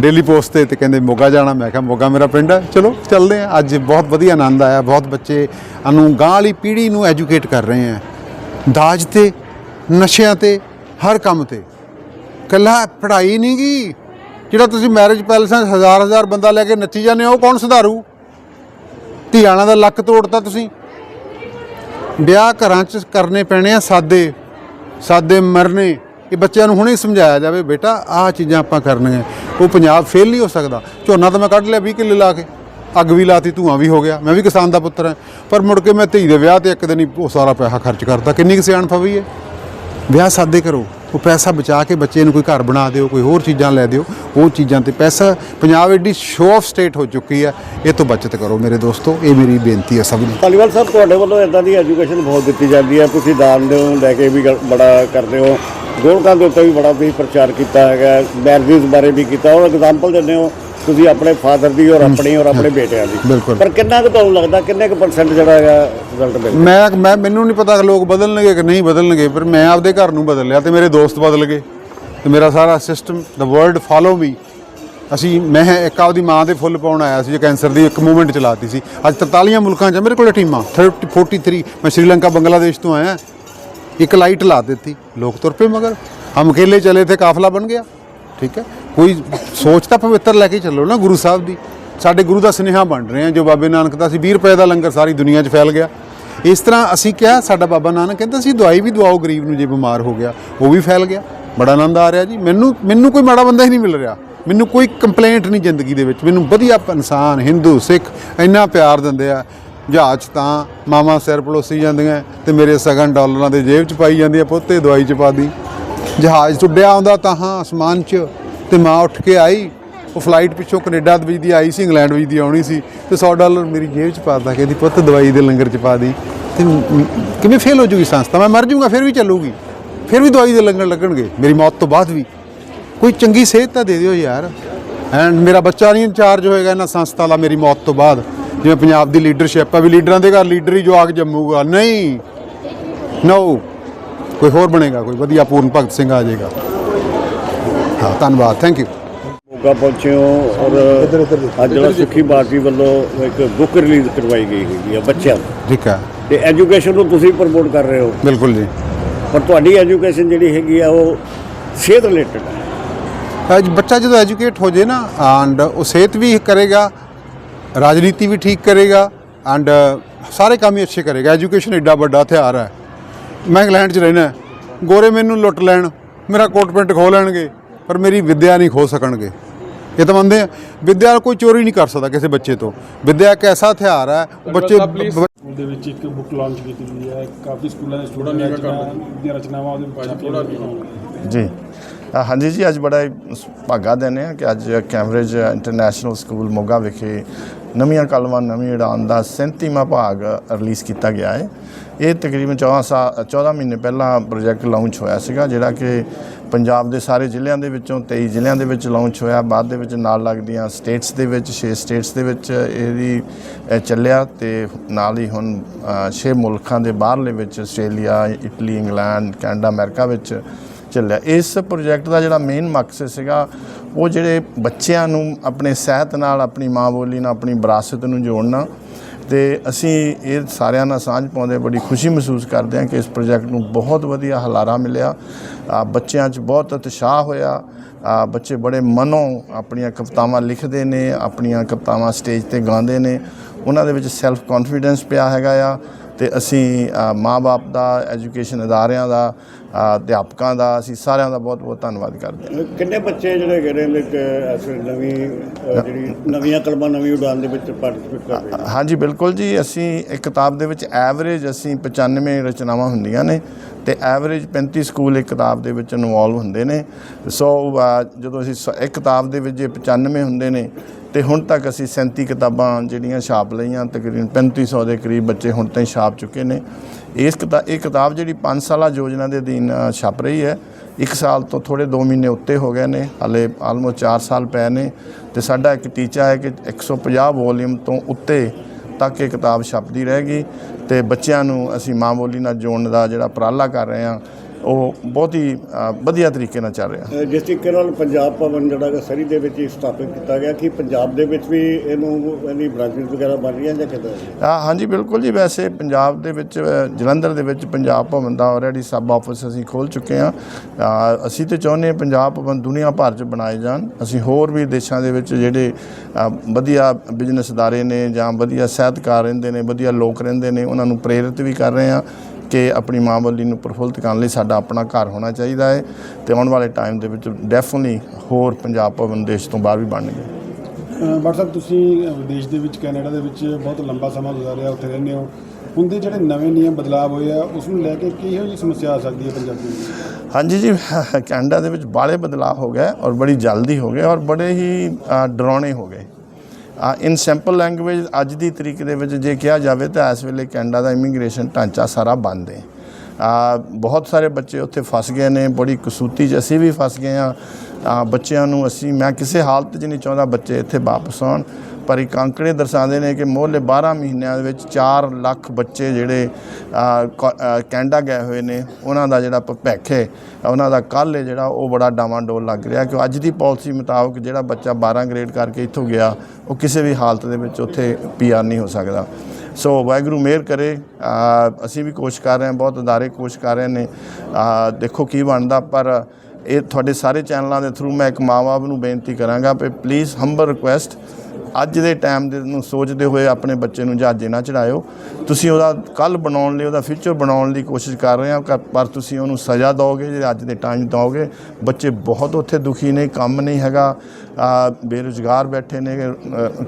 ਡੇਲੀ ਪੋਸਟ ਤੇ ਤੇ ਕਹਿੰਦੇ, ਮੋਗਾ ਜਾਣਾ। ਮੈਂ ਕਿਹਾ, ਮੋਗਾ ਮੇਰਾ ਪਿੰਡ ਹੈ ਚਲੋ, ਚੱਲਦੇ ਆ। ਅੱਜ ਬਹੁਤ ਵਧੀਆ ਆਨੰਦ ਆਇਆ। ਬਹੁਤ ਬੱਚੇ ਨੂੰ ਗਾਂ ਵਾਲੀ ਪੀੜ੍ਹੀ ਨੂੰ ਐਜੂਕੇਟ ਕਰ ਰਹੇ ਆ। ਦਾਜ ਤੇ, ਨਸ਼ਿਆਂ ਤੇ, ਹਰ ਕੰਮ ਤੇ। ਕੱਲਾ ਪੜ੍ਹਾਈ ਨਹੀਂ ਗੀ ਜਿਹੜਾ ਤੁਸੀਂ ਮੈਰਿਜ ਪੈਲਸਾਂ 'ਚ ਹਜ਼ਾਰ ਹਜ਼ਾਰ ਬੰਦਾ ਲੈ ਕੇ ਨੱਚੀ ਜਾਂਦੇ ਹੋ, ਉਹ ਕੌਣ ਸੁਧਾਰੂ? ਧੀਆਣਾ ਦਾ ਲੱਕ ਤੋੜਤਾ ਤੁਸੀਂ। ਵਿਆਹ ਘਰਾਂ 'ਚ ਕਰਨੇ ਪੈਣੇ ਆ ਸਾਦੇ ਸਾਦੇ ਮਰਨੇ। ਇਹ ਬੱਚਿਆਂ ਨੂੰ ਹੁਣੇ ਸਮਝਾਇਆ ਜਾਵੇ, ਬੇਟਾ, ਆਹ ਚੀਜ਼ਾਂ ਆਪਾਂ ਕਰਨੀਆਂ। ਉਹ ਪੰਜਾਬ ਫੇਲ ਨਹੀਂ ਹੋ ਸਕਦਾ। ਝੋਨਾ ਤਾਂ ਮੈਂ ਕੱਢ ਲਿਆ 20 ਕਿੱਲੇ ਲਾ ਕੇ। ਅੱਗ ਵੀ ਲਾਤੀ, ਧੂਆਂ ਵੀ ਹੋ ਗਿਆ। ਮੈਂ ਵੀ ਕਿਸਾਨ ਦਾ ਪੁੱਤਰ ਹਾਂ। ਪਰ ਮੁੜ ਕੇ ਮੈਂ ਧੀ ਦੇ ਵਿਆਹ ਤੇ ਇੱਕ ਦਿਨ ਹੀ ਉਹ ਸਾਰਾ ਪੈਸਾ ਖਰਚ ਕਰਤਾ। ਕਿੰਨੀ ਕੁ ਸਿਆਣਪ ਹੋਈ ਹੈ ਵਿਆਹ ਸਾਦੇ ਕਰੋ। ਉਹ ਪੈਸਾ ਬਚਾ ਕੇ ਬੱਚੇ ਨੂੰ ਕੋਈ ਘਰ ਬਣਾ ਦਿਓ, ਕੋਈ ਹੋਰ ਚੀਜ਼ਾਂ ਲੈ ਦਿਓ, ਉਹ ਚੀਜ਼ਾਂ ਤੇ ਪੈਸਾ ਪੰਜਾਬ ਐਡੀ ਸ਼ੋ ਆਫ ਸਟੇਟ ਹੋ ਚੁੱਕੀ ਹੈ। ਇਹ ਤੋਂ ਬਚਤ ਕਰੋ ਮੇਰੇ ਦੋਸਤੋ, ਇਹ ਮੇਰੀ ਬੇਨਤੀ ਹੈ ਸਭ ਨੂੰ। ਧਾਲੀਵਾਲ ਸਾਹਿਬ, ਤੁਹਾਡੇ ਵੱਲੋਂ ਇਦਾਂ ਦੀ ਐਜੂਕੇਸ਼ਨ ਬਹੁਤ ਦਿੱਤੀ ਜਾਂਦੀ ਹੈ। ਤੁਸੀਂ ਦਾਨ ਦੇ ਲੈ ਕੇ ਵੀ ਗ- ਬੜਾ ਕਰਦੇ ਹੋ। ਗੋਲਕਾਂ ਦੇ ਉੱਤੇ ਵੀ ਬੜਾ ਵੀ ਪ੍ਰਚਾਰ ਕੀਤਾ ਹੈਗਾ ਮੈਰਿਜ ਬਾਰੇ ਵੀ ਕੀਤਾ। ਔਰ ਐਗਜ਼ਾਮਪਲ ਦਿੰਦੇ ਹੋ ਤੁਸੀਂ ਆਪਣੇ ਫਾਦਰ ਦੀ ਔਰ ਆਪਣੀ ਔਰ ਆਪਣੇ ਬੇਟਿਆਂ ਦੀ। ਬਿਲਕੁਲ। ਪਰ ਕਿੰਨਾ ਕੁ ਤੁਹਾਨੂੰ ਲੱਗਦਾ ਕਿੰਨੇ ਕੁ ਪਰਸੈਂਟ ਜਿਹੜਾ ਹੈਗਾ ਰਿਜ਼ਲਟ ਮਿਲਦਾ ਮੈਂ ਮੈਂ ਮੈਨੂੰ ਨਹੀਂ ਪਤਾ ਕਿ ਲੋਕ ਬਦਲਣਗੇ ਕਿ ਨਹੀਂ ਬਦਲਣਗੇ ਪਰ ਮੈਂ ਆਪਦੇ ਘਰ ਨੂੰ ਬਦਲ ਲਿਆ ਤੇ ਮੇਰੇ ਦੋਸਤ ਬਦਲ ਗਏ। ਤੇ ਮੇਰਾ ਸਾਰਾ system the world follow me ਅਸੀਂ ਮੈਂ ਇੱਕ ਆਪਦੀ ਮਾਂ ਦੇ ਫੁੱਲ ਪਾਉਣ ਆਇਆ ਸੀ ਜੇ ਕੈਂਸਰ ਦੀ ਇੱਕ ਮੂਵਮੈਂਟ ਚਲਾਤੀ ਸੀ। ਅੱਜ 43 ਮੁਲਕਾਂ 'ਚ ਮੇਰੇ ਕੋਲ ਟੀਮਾਂ। 30 43 ਮੈਂ ਸ਼੍ਰੀਲੰਕਾ ਬੰਗਲਾਦੇਸ਼ ਤੋਂ ਆਇਆ। ਇੱਕ ਲਾਈਟ ਲਾ ਦਿੱਤੀ। ਲੋਕ ਤੁਰ ਪਏ ਮਗਰ। ਹਮ ਅਕੇਲੇ ਚਲੇ ਥੇ ਕਾਫਲਾ ਬਣ ਗਿਆ। ਠੀਕ ਹੈ? ਕੋਈ ਸੋਚ ਤਾਂ ਪਵਿੱਤਰ ਲੈ ਕੇ ਚੱਲੋ ਨਾ ਗੁਰੂ ਸਾਹਿਬ ਦੀ। ਸਾਡੇ ਗੁਰੂ ਦਾ ਸੁਨੇਹਾ ਬਣ ਰਹੇ ਆ ਜੋ ਬਾਬੇ ਨਾਨਕ ਦਾ ਸੀ 20 ਰੁਪਏ ਦਾ ਲੰਗਰ ਸਾਰੀ ਦੁਨੀਆ 'ਚ ਫੈਲ ਗਿਆ। ਇਸ ਤਰ੍ਹਾਂ ਅਸੀਂ ਕਿਹਾ, ਸਾਡਾ ਬਾਬਾ ਨਾਨਕ ਕਹਿੰਦਾ ਸੀ, ਦਵਾਈ ਵੀ ਦਵਾਓ ਗਰੀਬ ਨੂੰ ਜੇ ਬਿਮਾਰ ਹੋ ਗਿਆ, ਉਹ ਵੀ ਫੈਲ ਗਿਆ। ਬੜਾ ਆਨੰਦ ਆ ਰਿਹਾ ਜੀ। ਮੈਨੂੰ ਮੈਨੂੰ ਕੋਈ ਮਾੜਾ ਬੰਦਾ ਹੀ ਨਹੀਂ ਮਿਲ ਰਿਹਾ। ਮੈਨੂੰ ਕੋਈ ਕੰਪਲੇਂਟ ਨਹੀਂ ਜ਼ਿੰਦਗੀ ਦੇ ਵਿੱਚ। ਮੈਨੂੰ ਵਧੀਆ ਇਨਸਾਨ ਹਿੰਦੂ ਸਿੱਖ ਇੰਨਾ ਪਿਆਰ ਦਿੰਦੇ ਆ। ਜਹਾਜ਼ 'ਚ ਤਾਂ ਮਾਮਾ ਸਿਰ ਪਲੋਸੀ ਜਾਂਦੀਆਂ ਤੇ ਮੇਰੇ ਸਗਨ ਡਾਲਰਾਂ ਦੇ ਜੇਬ 'ਚ ਪਾਈ ਜਾਂਦੀ ਆ, ਪੁੱਤੇ ਦਵਾਈ 'ਚ ਪਾ ਦੀ। ਜਹਾਜ਼ ਟੁੱਟਿਆ ਆਉਂਦਾ ਤਾਂ ਹਾਂ ਅਸਮਾਨ 'ਚ ਤੇ ਮਾਂ ਉੱਠ ਕੇ ਆਈ। ਉਹ ਫਲਾਈਟ ਪਿੱਛੋਂ ਕੈਨੇਡਾ ਦੇ ਦੀ ਆਈ ਸੀ, ਇੰਗਲੈਂਡ ਵਿੱਚ ਦੀ ਆਉਣੀ ਸੀ। ਤੇ 100 ਡਾਲਰ ਮੇਰੀ ਜੇਬ 'ਚ ਪਾ ਪਾਤਾ ਕਹਿੰਦੀ, ਪੁੱਤ, ਦਵਾਈ ਦੇ ਲੰਗਰ 'ਚ ਪਾ ਦੀ। ਤੇ ਕਿਵੇਂ ਫੇਲ ਹੋ ਜੂਗੀ ਸੰਸਥਾ? ਮੈਂ ਮਰ ਜੂਗਾ, ਫਿਰ ਵੀ ਚੱਲੂਗੀ। ਫਿਰ ਵੀ ਦਵਾਈ ਦੇ ਲੰਗਰ ਲੱਗਣਗੇ। ਮੇਰੀ ਮੌਤ ਤੋਂ ਬਾਅਦ ਵੀ। ਕੋਈ ਚੰਗੀ ਸਿਹਤ ਤਾਂ ਦੇ ਦਿਓ ਯਾਰ। ਐਂਡ ਮੇਰਾ ਬੱਚਾ ਨਹੀਂ ਇੰਚਾਰਜ ਹੋਏਗਾ ਇਹਨਾਂ ਸੰਸਥਾ ਦਾ ਮੇਰੀ ਮੌਤ ਤੋਂ ਬਾਅਦ। ਜਿਵੇਂ ਪੰਜਾਬ ਦੀ ਲੀਡਰਸ਼ਿਪ ਆ ਵੀ ਲੀਡਰਾਂ ਦੇ ਘਰ ਲੀਡਰ ਹੀ ਜੋ ਆ ਕੇ ਜੰਮੂਗਾ। ਨਹੀਂ। ਨੋ ਕੋਈ ਹੋਰ ਬਣੇਗਾ ਕੋਈ ਵਧੀਆ ਪੂਰਨ ਭਗਤ ਸਿੰਘ ਆ ਜਾਏਗਾ। ਹਾਂ ਧੰਨਵਾਦ ਥੈਂਕ ਯੂ ਮੋਗਾ ਪਹੁੰਚੇ ਹੋ ਔਰ ਅੱਜ ਜਿਹੜਾ ਸੁਖੀ ਬਾਟੀ ਵੱਲੋਂ ਇੱਕ ਬੁੱਕ ਰਿਲੀਜ਼ ਕਰਵਾਈ ਗਈ ਹੈਗੀ ਆ ਬੱਚਿਆਂ ਨੂੰ ਠੀਕ ਹੈ। ਤੇ ਐਜੂਕੇਸ਼ਨ ਨੂੰ ਤੁਸੀਂ ਪ੍ਰਮੋਟ ਕਰ ਰਹੇ ਹੋ? ਬਿਲਕੁਲ ਜੀ। ਪਰ ਤੁਹਾਡੀ ਐਜੂਕੇਸ਼ਨ ਜਿਹੜੀ ਹੈਗੀ ਆ ਉਹ ਸਿਹਤ ਰਿਲੇਟਡ ਹੈ ਅੱਜ ਬੱਚਾ ਜਦੋਂ ਐਜੂਕੇਟ ਹੋ ਜੇ ਨਾ ਐਂਡ ਉਹ ਸਿਹਤ ਵੀ ਕਰੇਗਾ ਰਾਜਨੀਤੀ ਵੀ ਠੀਕ ਕਰੇਗਾ ਐਂਡ ਸਾਰੇ ਕੰਮ ਹੀ ਅੱਛੇ ਕਰੇਗਾ। ਐਜੂਕੇਸ਼ਨ ਐਡਾ ਵੱਡਾ ਹਥਿਆਰ ਹੈ। ਮੈਂ ਇੰਗਲੈਂਡ 'ਚ ਰਹਿਣਾ ਗੋਰੇ ਮੈਨੂੰ ਲੁੱਟ ਲੈਣ ਮੇਰਾ ਕੋਟ ਪੈਂਟ ਖੋ ਲੈਣਗੇ ਪਰ ਮੇਰੀ ਵਿੱਦਿਆ ਨਹੀਂ ਖੋ ਸਕਣਗੇ। ਇਹ ਤਾਂ ਮੰਨਦੇ ਆ ਵਿੱਦਿਆ ਕੋਈ ਚੋਰੀ ਨਹੀਂ ਕਰ ਸਕਦਾ ਕਿਸੇ ਬੱਚੇ ਤੋਂ। ਵਿੱਦਿਆ ਇੱਕ ਐਸਾ ਹਥਿਆਰ ਹੈ ਬੱਚੇ ਸਕੂਲ ਦੇ ਵਿੱਚ ਇੱਕ ਬੁੱਕ ਲਾਂਚ ਕੀਤੀ ਗਈ ਹੈ ਕਾਫੀ ਸਕੂਲਾਂ ਦੇ ਸਟੂਡੈਂਟ ਦੀਆਂ ਰਚਨਾਵਾਂ ਉਹਦੇ ਵਿੱਚ ਛਪੀਆਂ ਹੋਈਆਂ। ਜੀ। ਹਾਂਜੀ ਜੀ, ਅੱਜ ਬੜਾ ਹੀ ਭਾਗਾ ਦਿਨ ਹੈ ਕਿ ਅੱਜ ਕੈਂਬਰਿਜ ਇੰਟਰਨੈਸ਼ਨਲ ਸਕੂਲ ਮੋਗਾ ਵਿਖੇ ਨਵੀਆਂ ਕਲਮਾਂ, ਨਵੀਂ ਉਡਾਨ ਦਾ 37ਵਾਂ ਭਾਗ ਰਿਲੀਜ਼ ਕੀਤਾ ਗਿਆ ਹੈ। ਇਹ ਤਕਰੀਬਨ 14 ਸਾਲ 14 ਮਹੀਨੇ ਪਹਿਲਾਂ ਪ੍ਰੋਜੈਕਟ ਲਾਂਚ ਹੋਇਆ ਸੀਗਾ, ਜਿਹੜਾ ਕਿ ਪੰਜਾਬ ਦੇ ਸਾਰੇ ਜ਼ਿਲ੍ਹਿਆਂ ਦੇ ਵਿੱਚੋਂ 23 ਜ਼ਿਲ੍ਹਿਆਂ ਦੇ ਵਿੱਚ ਲਾਂਚ ਹੋਇਆ, ਬਾਅਦ ਦੇ ਵਿੱਚ ਨਾਲ ਲੱਗਦੀਆਂ ਸਟੇਟਸ ਦੇ ਵਿੱਚ 6 ਸਟੇਟਸ ਦੇ ਵਿੱਚ ਇਹਦੀ ਚੱਲਿਆ ਤੇ ਨਾਲ ਹੀ ਹੁਣ 6 ਮੁਲਕਾਂ ਦੇ ਬਾਹਰਲੇ ਵਿੱਚ, Australia, Italy, England, Canada, America ਵਿੱਚ ਚੱਲਿਆ। ਇਸ ਪ੍ਰੋਜੈਕਟ ਦਾ ਜਿਹੜਾ ਮੇਨ ਮਕਸਦ ਸੀਗਾ, ਉਹ ਜਿਹੜੇ ਬੱਚਿਆਂ ਨੂੰ ਆਪਣੇ ਸਿਹਤ ਨਾਲ, ਆਪਣੀ ਮਾਂ ਬੋਲੀ ਨਾਲ, ਆਪਣੀ ਵਿਰਾਸਤ ਨੂੰ ਜੋੜਨਾ, ਤੇ ਅਸੀਂ ਇਹ ਸਾਰਿਆਂ ਨਾਲ ਸਾਂਝ ਪਾਉਂਦੇ ਬੜੀ ਖੁਸ਼ੀ ਮਹਿਸੂਸ ਕਰਦੇ ਹਾਂ ਕਿ ਇਸ ਪ੍ਰੋਜੈਕਟ ਨੂੰ ਬਹੁਤ ਵਧੀਆ ਹਲਾਰਾ ਮਿਲਿਆ। ਬੱਚਿਆਂ 'ਚ ਬਹੁਤ ਉਤਸ਼ਾਹ ਹੋਇਆ। ਬੱਚੇ ਬੜੇ ਮਨੋਂ ਆਪਣੀਆਂ ਕਵਿਤਾਵਾਂ ਲਿਖਦੇ ਨੇ, ਆਪਣੀਆਂ ਕਵਿਤਾਵਾਂ ਸਟੇਜ ਤੇ ਗਾਉਂਦੇ ਨੇ। ਉਹਨਾਂ ਦੇ ਵਿੱਚ ਸੈਲਫ ਕੌਨਫੀਡੈਂਸ ਪਿਆ ਹੈਗਾ ਆ, ਤੇ ਅਸੀਂ ਮਾਪੇ ਦਾ ਐਜੂਕੇਸ਼ਨ ਅਦਾਰਿਆਂ ਦਾ ਅਧਿਆਪਕਾਂ ਦਾ ਅਸੀਂ ਸਾਰਿਆਂ ਦਾ ਬਹੁਤ ਬਹੁਤ ਧੰਨਵਾਦ ਕਰਦੇ ਹਾਂ। ਕਿੰਨੇ ਬੱਚੇ ਜਿਹੜੇ ਗਏ ਨੇ ਕਿ ਇਸ ਨਵੀਂ ਜਿਹੜੀ ਨਵੀਆਂ ਕਲਮਾਂ ਨਵੀਂ ਉਡਾਨ ਦੇ ਵਿੱਚ ਪਾਰਟਿਸਿਪੇਟ ਕਰ ਰਹੇ ਹਾਂਜੀ ਬਿਲਕੁਲ ਜੀ। ਅਸੀਂ ਇੱਕ ਕਿਤਾਬ ਦੇ ਵਿੱਚ ਐਵਰੇਜ ਅਸੀਂ 95 ਰਚਨਾਵਾਂ ਹੁੰਦੀਆਂ ਨੇ। ਤੇ ਐਵਰੇਜ 35 ਸਕੂਲ ਇੱਕ ਕਿਤਾਬ ਦੇ ਵਿੱਚ ਇਨਵੋਲਵ ਹੁੰਦੇ ਨੇ। ਸੋ ਜਦੋਂ ਅਸੀਂ ਸ- ਇੱਕ ਕਿਤਾਬ ਦੇ ਵਿੱਚ ਜੇ 95 ਹੁੰਦੇ ਨੇ, ਤੇ ਹੁਣ ਤੱਕ ਅਸੀਂ 37 ਕਿਤਾਬਾਂ ਜਿਹੜੀਆਂ ਛਾਪ ਲਈਆਂ, ਤਕਰੀਬਨ 3500 ਦੇ ਕਰੀਬ ਬੱਚੇ ਹੁਣ ਤਾਈਂ ਛਾਪ ਚੁੱਕੇ ਨੇ। ਇਸ ਕਿਤਾ, ਇਹ ਕਿਤਾਬ ਜਿਹੜੀ 5 ਸਾਲਾ ਯੋਜਨਾ ਦੇ ਅਧੀਨ ਛਾਪ ਰਹੀ ਹੈ, ਇੱਕ ਸਾਲ ਤੋਂ ਥੋੜੇ 2 ਮਹੀਨੇ ਉੱਤੇ ਹੋ ਗਏ ਨੇ, ਹਾਲੇ ਆਲਮੋਸਟ 4 ਸਾਲ ਪਏ ਨੇ। ਤੇ ਸਾਡਾ ਇੱਕ ਟੀਚਾ ਹੈ ਕਿ 150 ਵੋਲੀਅਮ ਤੋਂ ਉੱਤੇ ਤੱਕ ਇਹ ਕਿਤਾਬ ਛਪਦੀ ਰਹੇਗੀ ਤੇ ਬੱਚਿਆਂ ਨੂੰ ਅਸੀਂ ਮਾਂ ਬੋਲੀ ਨਾਲ ਜੋੜਨ ਦਾ ਜਿਹੜਾ ਉਪਰਾਲਾ ਕਰ ਰਹੇ ਹਾਂ ਉਹ ਬਹੁਤ ਹੀ ਵਧੀਆ ਤਰੀਕੇ ਨਾਲ ਚੱਲ ਰਿਹਾ। ਜਿਸ ਤਰੀਕੇ ਨਾਲ ਪੰਜਾਬ ਭਵਨ ਜਿਹੜਾ ਹੈਗਾ ਸਰੀ ਦੇ ਵਿੱਚ ਹੀ ਸਥਾਪਿਤ ਕੀਤਾ ਗਿਆ। ਕਿ ਪੰਜਾਬ ਦੇ ਵਿੱਚ ਵੀ ਇਹਨੂੰ ਇਹਦੀ ਬ੍ਰਾਂਚਿਸ ਵਗੈਰਾ ਬਣ ਰਹੀਆਂ ਜਾਂ ਕਿੱਦਾਂ? ਹਾਂ ਹਾਂਜੀ ਬਿਲਕੁਲ ਜੀ। ਵੈਸੇ ਪੰਜਾਬ ਦੇ ਵਿੱਚ ਜਲੰਧਰ ਦੇ ਵਿੱਚ ਪੰਜਾਬ ਭਵਨ ਦਾ ਆਲਰੇਡੀ ਸਬ ਆਫਿਸ ਅਸੀਂ ਖੋਲ ਚੁੱਕੇ ਹਾਂ। ਅਸੀਂ ਤੇ ਚਾਹੁੰਦੇ ਹਾਂ ਪੰਜਾਬ ਭਵਨ ਦੁਨੀਆ ਭਰ 'ਚ ਬਣਾਏ ਜਾਣ। ਅਸੀਂ ਹੋਰ ਵੀ ਦੇਸ਼ਾਂ ਦੇ ਵਿੱਚ ਜਿਹੜੇ ਵਧੀਆ ਬਿਜ਼ਨਸ ਅਦਾਰੇ ਨੇ ਜਾਂ ਵਧੀਆ ਸਾਹਿਤਕਾਰ ਰਹਿੰਦੇ ਨੇ ਵਧੀਆ ਲੋਕ ਰਹਿੰਦੇ ਨੇ ਉਹਨਾਂ ਨੂੰ ਪ੍ਰੇਰਿਤ ਵੀ ਕਰ ਰਹੇ ਹਾਂ। ਕਿ ਆਪਣੀ ਮਾਂ ਬੋਲੀ ਨੂੰ ਪ੍ਰਫੁੱਲਤ ਕਰਨ ਲਈ ਸਾਡਾ ਆਪਣਾ ਘਰ ਹੋਣਾ ਚਾਹੀਦਾ ਹੈ ਤੇ ਆਉਣ ਵਾਲੇ ਟਾਈਮ ਦੇ ਵਿੱਚ ਡੈਫੀਨਿਟਲੀ ਹੋਰ ਪੰਜਾਬ ਭਵਨ ਦੇਸ਼ ਤੋਂ ਬਾਹਰ ਵੀ ਬਣਨਗੇ। ਬਟ ਸਾਹਿਬ ਤੁਸੀਂ ਵਿਦੇਸ਼ ਦੇ ਵਿੱਚ ਕੈਨੇਡਾ ਦੇ ਵਿੱਚ ਬਹੁਤ ਲੰਬਾ ਸਮਾਂ ਗੁਜ਼ਾਰਿਆ ਉੱਥੇ ਰਹਿੰਦੇ ਹੋ। ਹੁੰਦੇ ਜਿਹੜੇ ਨਵੇਂ ਨਿਯਮ ਬਦਲਾਅ ਹੋਏ ਆ ਉਸ ਨੂੰ ਲੈ ਕੇ ਕਿਹੋ ਜਿਹੀ ਸਮੱਸਿਆ ਆ ਸਕਦੀ ਹੈ ਪੰਜਾਬੀ ਨੂੰ? ਹਾਂਜੀ ਜੀ ਕੈਨੇਡਾ ਦੇ ਵਿੱਚ ਬਾਲੇ ਬਦਲਾਅ ਹੋ ਗਏ ਔਰ ਬੜੀ ਜਲਦੀ ਹੋ ਗਏ ਔਰ ਬੜੇ ਹੀ ਡਰਾਉਣੇ ਹੋ ਗਏ। ਇਨ ਸਿੰਪਲ ਲੈਂਗੁਏਜ ਅੱਜ ਦੀ ਤਰੀਕ ਦੇ ਵਿੱਚ ਜੇ ਕਿਹਾ ਜਾਵੇ ਤਾਂ ਇਸ ਵੇਲੇ ਕੈਨੇਡਾ ਦਾ ਇਮੀਗ੍ਰੇਸ਼ਨ ਢਾਂਚਾ ਸਾਰਾ ਬੰਦ ਹੈ। ਆ, ਬਹੁਤ ਸਾਰੇ ਬੱਚੇ ਉੱਥੇ ਫਸ ਗਏ ਨੇ, ਬੜੀ ਕਸੂਤੀ 'ਚ ਅਸੀਂ ਵੀ ਫਸ ਗਏ ਆ ਬੱਚਿਆਂ ਨੂੰ ਅਸੀਂ, ਮੈਂ ਕਿਸੇ ਹਾਲਤ 'ਚ ਨਹੀਂ ਚਾਹੁੰਦਾ ਬੱਚੇ ਇੱਥੇ ਵਾਪਸ ਆਉਣ, ਪਰ ਇੱਕ ਅੰਕੜੇ ਦਰਸਾਉਂਦੇ ਨੇ ਕਿ ਮੋਹਲੇ 12 ਮਹੀਨਿਆਂ ਦੇ ਵਿੱਚ 4 ਲੱਖ ਬੱਚੇ ਜਿਹੜੇ ਕ- ਕੈਨੇਡਾ ਗਏ ਹੋਏ ਨੇ, ਉਹਨਾਂ ਦਾ ਜਿਹੜਾ ਭਵਿੱਖ ਹੈ, ਉਹਨਾਂ ਦਾ ਕੱਲ੍ਹ ਹੈ ਜਿਹੜਾ ਉਹ ਬੜਾ ਡਾਵਾਂਡੋਲ ਲੱਗ ਰਿਹਾ ਕਿ ਅੱਜ ਦੀ ਪਾਲਿਸੀ ਮੁਤਾਬਕ ਜਿਹੜਾ ਬੱਚਾ 12 ਗ੍ਰੇਡ ਕਰਕੇ ਇੱਥੋਂ ਗਿਆ, ਉਹ ਕਿਸੇ ਵੀ ਹਾਲਤ ਦੇ ਵਿੱਚ ਉੱਥੇ ਪੀਆਰ ਨਹੀਂ ਹੋ ਸਕਦਾ। ਸੋ ਵਾਹਿਗੁਰੂ ਮਿਹਰ ਕਰੇ ਅਸੀਂ ਵੀ ਕੋਸ਼ਿਸ਼ ਕਰ ਰਹੇ ਹਾਂ, ਬਹੁਤ ਅਦਾਰੇ ਕੋਸ਼ਿਸ਼ ਕਰ ਰਹੇ ਨੇ ਦੇਖੋ ਕੀ ਬਣਦਾ, ਪਰ ਇਹ ਤੁਹਾਡੇ ਸਾਰੇ ਚੈਨਲਾਂ ਦੇ ਥਰੂ ਮੈਂ ਇੱਕ ਮਾਂ-ਬਾਪ ਨੂੰ ਬੇਨਤੀ ਕਰਾਂਗਾ ਕਿ ਪਲੀਜ਼ ਹੰਬਲ ਰਿਕੁਐਸਟ ਅੱਜ ਦੇ ਟਾਈਮ ਦੇ ਨੂੰ ਸੋਚਦੇ ਹੋਏ ਆਪਣੇ ਬੱਚੇ ਨੂੰ ਜਹਾਜ਼ੇ ਨਾ ਚੜਾਇਓ। ਤੁਸੀਂ ਉਹਦਾ ਕੱਲ ਬਣਾਉਣ ਲਈ, ਉਹਦਾ ਫਿਊਚਰ ਬਣਾਉਣ ਦੀ ਕੋਸ਼ਿਸ਼ ਕਰ ਰਹੇ ਹੋ ਕਰ- ਪਰ ਤੁਸੀਂ ਉਹਨੂੰ ਸਜ਼ਾ ਦਿਓਗੇ ਜੇ ਅੱਜ ਦੇ ਟਾਈਮ ਦਿਓਗੇ। ਬੱਚੇ ਬਹੁਤ ਉੱਥੇ ਦੁਖੀ ਨੇ, ਕੰਮ ਨਹੀਂ ਹੈਗਾ ਬੇਰੁਜ਼ਗਾਰ ਬੈਠੇ ਨੇ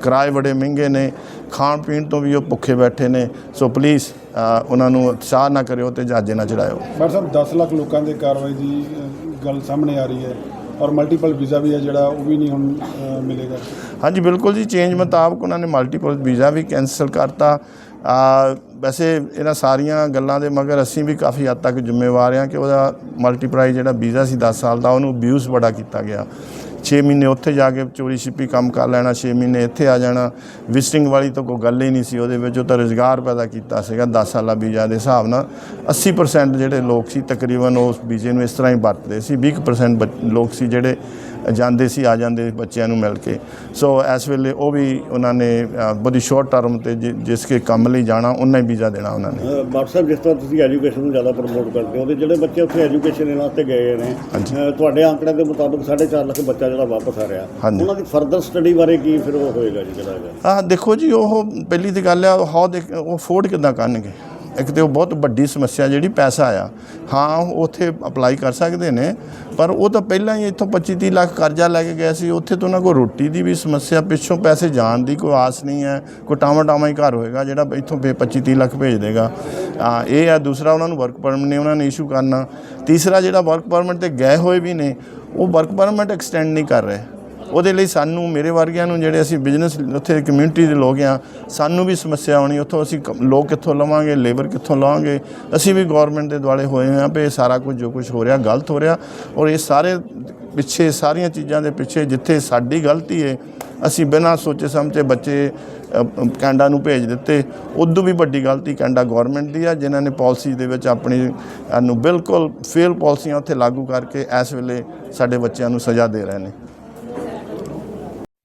ਕਿਰਾਏ ਬੜੇ ਮਹਿੰਗੇ ਨੇ, ਖਾਣ ਪੀਣ ਤੋਂ ਵੀ ਉਹ ਭੁੱਖੇ ਬੈਠੇ ਨੇ। ਸੋ ਪਲੀਜ਼ ਉਹਨਾਂ ਨੂੰ ਉਤਸ਼ਾਹ ਨਾ ਕਰਿਓ ਤੇ ਜਹਾਜ਼ੇ ਨਾ ਚੜਾਇਓ। ਡਾਕਟਰ ਸਾਹਿਬ 10 ਲੱਖ ਲੋਕਾਂ ਦੇ ਕਾਰਵਾਈ ਦੀ ਗੱਲ ਸਾਹਮਣੇ ਆ ਰਹੀ ਹੈ ਔਰ ਮਲਟੀਪਲ ਵੀਜ਼ਾ ਵੀ ਹੈ ਜਿਹੜਾ ਉਹ ਵੀ ਨਹੀਂ ਹੁਣ ਅ, ਮਿਲੇਗਾ। ਹਾਂਜੀ ਬਿਲਕੁਲ ਜੀ। ਚੇਂਜ ਮੁਤਾਬਕ ਉਹਨਾਂ ਨੇ ਮਲਟੀਪਲ ਵੀਜ਼ਾ ਵੀ ਕੈਂਸਲ ਕਰਤਾ। ਆ ਵੈਸੇ ਇਹਨਾਂ ਸਾਰੀਆਂ ਗੱਲਾਂ ਦੇ ਮਗਰ ਅਸੀਂ ਵੀ ਕਾਫੀ ਹੱਦ ਤੱਕ ਜ਼ਿੰਮੇਵਾਰ ਹਾਂ ਕਿ ਉਹਦਾ ਮਲਟੀਪਲਾਈ ਜਿਹੜਾ ਵੀਜ਼ਾ ਸੀ 10 ਸਾਲ ਦਾ ਉਹਨੂੰ ਅਬਿਊਜ਼ ਬੜਾ ਕੀਤਾ ਗਿਆ। 6 ਮਹੀਨੇ ਉੱਥੇ ਜਾ ਕੇ ਚੋਰੀ ਛਿਪੀ ਕੰਮ ਕਰ ਲੈਣਾ 6 ਮਹੀਨੇ ਇੱਥੇ ਆ ਜਾਣਾ। ਵਿਜ਼ਿਟਿੰਗ ਵਾਲੀ ਤਾਂ ਕੋਈ ਗੱਲ ਹੀ ਨਹੀਂ ਸੀ, ਉਹਦੇ ਵਿੱਚ ਉਹ ਤਾਂ ਰੁਜ਼ਗਾਰ ਪੈਦਾ ਕੀਤਾ ਸੀਗਾ 10 ਸਾਲਾ ਵੀਜ਼ਾ ਦੇ ਹਿਸਾਬ ਨਾਲ। 80% ਜਿਹੜੇ ਲੋਕ ਸੀ ਤਕਰੀਬਨ ਉਸ ਵੀਜ਼ੇ ਨੂੰ ਇਸ ਤਰ੍ਹਾਂ ਹੀ ਵਰਤਦੇ ਸੀ 20% ਬੱਚ- ਲੋਕ ਸੀ ਜਿਹੜੇ ਜਾਂਦੇ ਸੀ ਆ ਜਾਂਦੇ ਬੱਚਿਆਂ ਨੂੰ ਮਿਲ ਕੇ। ਸੋ ਇਸ ਵੇਲੇ ਉਹ ਵੀ ਉਹਨਾਂ ਨੇ ਬੜੀ ਸ਼ਾਰਟ ਟਰਮ ਤੇ ਜਿਸ ਕੇ ਕੰਮ ਲਈ ਜਾਣਾ ਉਹਨਾਂ ਹੀ ਵੀਜ਼ਾ ਦੇਣਾ ਉਹਨਾਂ ਨੇ। ਸਾਹਿਬ ਜਿਸ ਤਰ੍ਹਾਂ ਤੁਸੀਂ ਐਜੂਕੇਸ਼ਨ ਨੂੰ ਜ਼ਿਆਦਾ ਪ੍ਰਮੋਟ ਕਰਦੇ ਹੋ ਤੇ ਜਿਹੜੇ ਬੱਚੇ ਉੱਥੇ ਐਜੂਕੇਸ਼ਨ ਇਹਨਾਂ ਵਾਸਤੇ ਗਏ ਨੇ ਤੁਹਾਡੇ ਆંકੜੇ ਦੇ ਮੁਤਾਬਕ 4.5 ਲੱਖ ਬੱਚਾ ਜਿਹੜਾ ਵਾਪਸ ਆ ਰਿਹਾ। ਉਹਨਾਂ ਦੀ ਫਰਦਰ ਸਟੱਡੀ ਬਾਰੇ ਕੀ ਫਿਰ ਉਹ ਹੋਏਗਾ ਜੀ ਹੈਗਾ? ਆ ਦੇਖੋ ਜੀ ਉਹ ਪਹਿਲੀ ਤੇ ਗੱਲ ਆ ਉਹ ਹਾਉ ਦੇ ਉਹ ਅਫੋਰਡ ਕਿੱਦਾਂ ਕਰਨਗੇ? ਇੱਕ ਤੇ ਉਹ ਬਹੁਤ ਵੱਡੀ ਸਮੱਸਿਆ ਜਿਹੜੀ ਪੈਸਾ ਆ। ਹਾਂ ਉਹ ਉੱਥੇ ਅਪਲਾਈ ਕਰ ਸਕਦੇ ਨੇ, ਪਰ ਉਹ ਤਾਂ ਪਹਿਲਾਂ ਹੀ ਇੱਥੋਂ 25 30 ਲੱਖ ਕਰਜ਼ਾ ਲੈ ਕੇ ਗਏ ਸੀ। ਉੱਥੇ ਤਾਂ ਉਹਨਾਂ ਕੋਲ ਰੋਟੀ ਦੀ ਵੀ ਸਮੱਸਿਆ, ਪਿੱਛੋਂ ਪੈਸੇ ਜਾਣ ਦੀ ਕੋਈ ਆਸ ਨਹੀਂ ਹੈ। ਕੋਈ ਟਾਵਾਂ ਟਾਵਾਂ ਹੀ ਘਰ ਹੋਏਗਾ ਜਿਹੜਾ ਇੱਥੋਂ ਫੇ 25 30 ਲੱਖ ਭੇਜ ਦੇਗਾ। ਆ, ਇਹ ਆ ਦੂਸਰਾ ਉਹਨਾਂ ਨੂੰ ਵਰਕ ਪਰਮਿਟ ਨੇ, ਉਹਨਾਂ ਨੇ ਇਸ਼ੂ ਕਰਨਾ। ਤੀਸਰਾ ਜਿਹੜਾ ਵਰਕ ਪਰਮਿਟ ਤੇ ਗਏ ਹੋਏ ਵੀ ਨੇ, ਉਹ ਵਰਕ ਪਰਮਿਟ ਐਕਸਟੈਂਡ ਨਹੀਂ ਕਰ ਰਹੇ। ਉਹਦੇ ਲਈ ਸਾਨੂੰ, ਮੇਰੇ ਵਰਗਿਆਂ ਨੂੰ ਜਿਹੜੇ ਅਸੀਂ ਬਿਜ਼ਨਸ ਉੱਥੇ ਕਮਿਊਨਿਟੀ ਦੇ ਲੋਕ ਆ, ਸਾਨੂੰ ਵੀ ਸਮੱਸਿਆ ਆਉਣੀ, ਉੱਥੋਂ ਅਸੀਂ ਕ- ਲੋਕ ਕਿੱਥੋਂ ਲਵਾਂਗੇ ਲੇਬਰ ਕਿੱਥੋਂ ਲਵਾਂਗੇ, ਅਸੀਂ ਵੀ ਗਵਰਨਮੈਂਟ ਦੇ ਦੁਆਲੇ ਹੋਏ ਹਾਂ ਵੀ ਇਹ ਸਾਰਾ ਕੁਝ ਜੋ ਕੁਝ ਹੋ ਰਿਹਾ, ਗਲਤ ਹੋ ਰਿਹਾ, ਔਰ ਇਹ ਸਾਰੇ ਪਿੱਛੇ, ਸਾਰੀਆਂ ਚੀਜ਼ਾਂ ਦੇ ਪਿੱਛੇ ਜਿੱਥੇ ਸਾਡੀ ਗਲਤੀ ਹੈ ਅਸੀਂ ਬਿਨਾਂ ਸੋਚੇ ਸਮਝੇ ਬੱਚੇ ਕੈਨੇਡਾ ਨੂੰ ਭੇਜ ਦਿੱਤੇ, ਉਦੋਂ ਵੀ ਵੱਡੀ ਗਲਤੀ ਕੈਨੇਡਾ ਗਵਰਨਮੈਂਟ ਦੀ ਆ, ਜਿਨ੍ਹਾਂ ਨੇ ਪਾਲਿਸੀ ਦੇ ਵਿੱਚ ਆਪਣੀ ਨੂੰ ਬਿਲਕੁਲ ਫੇਲ ਪਾਲਿਸੀਆਂ ਉੱਥੇ ਲਾਗੂ ਕਰਕੇ ਇਸ ਵੇਲੇ ਸਾਡੇ ਬੱਚਿਆਂ ਨੂੰ ਸਜ਼ਾ ਦੇ ਰਹੇ ਨੇ।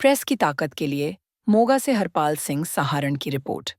प्रेस की ताकत के लिए मोगा से हरपाल सिंह सहारण की रिपोर्ट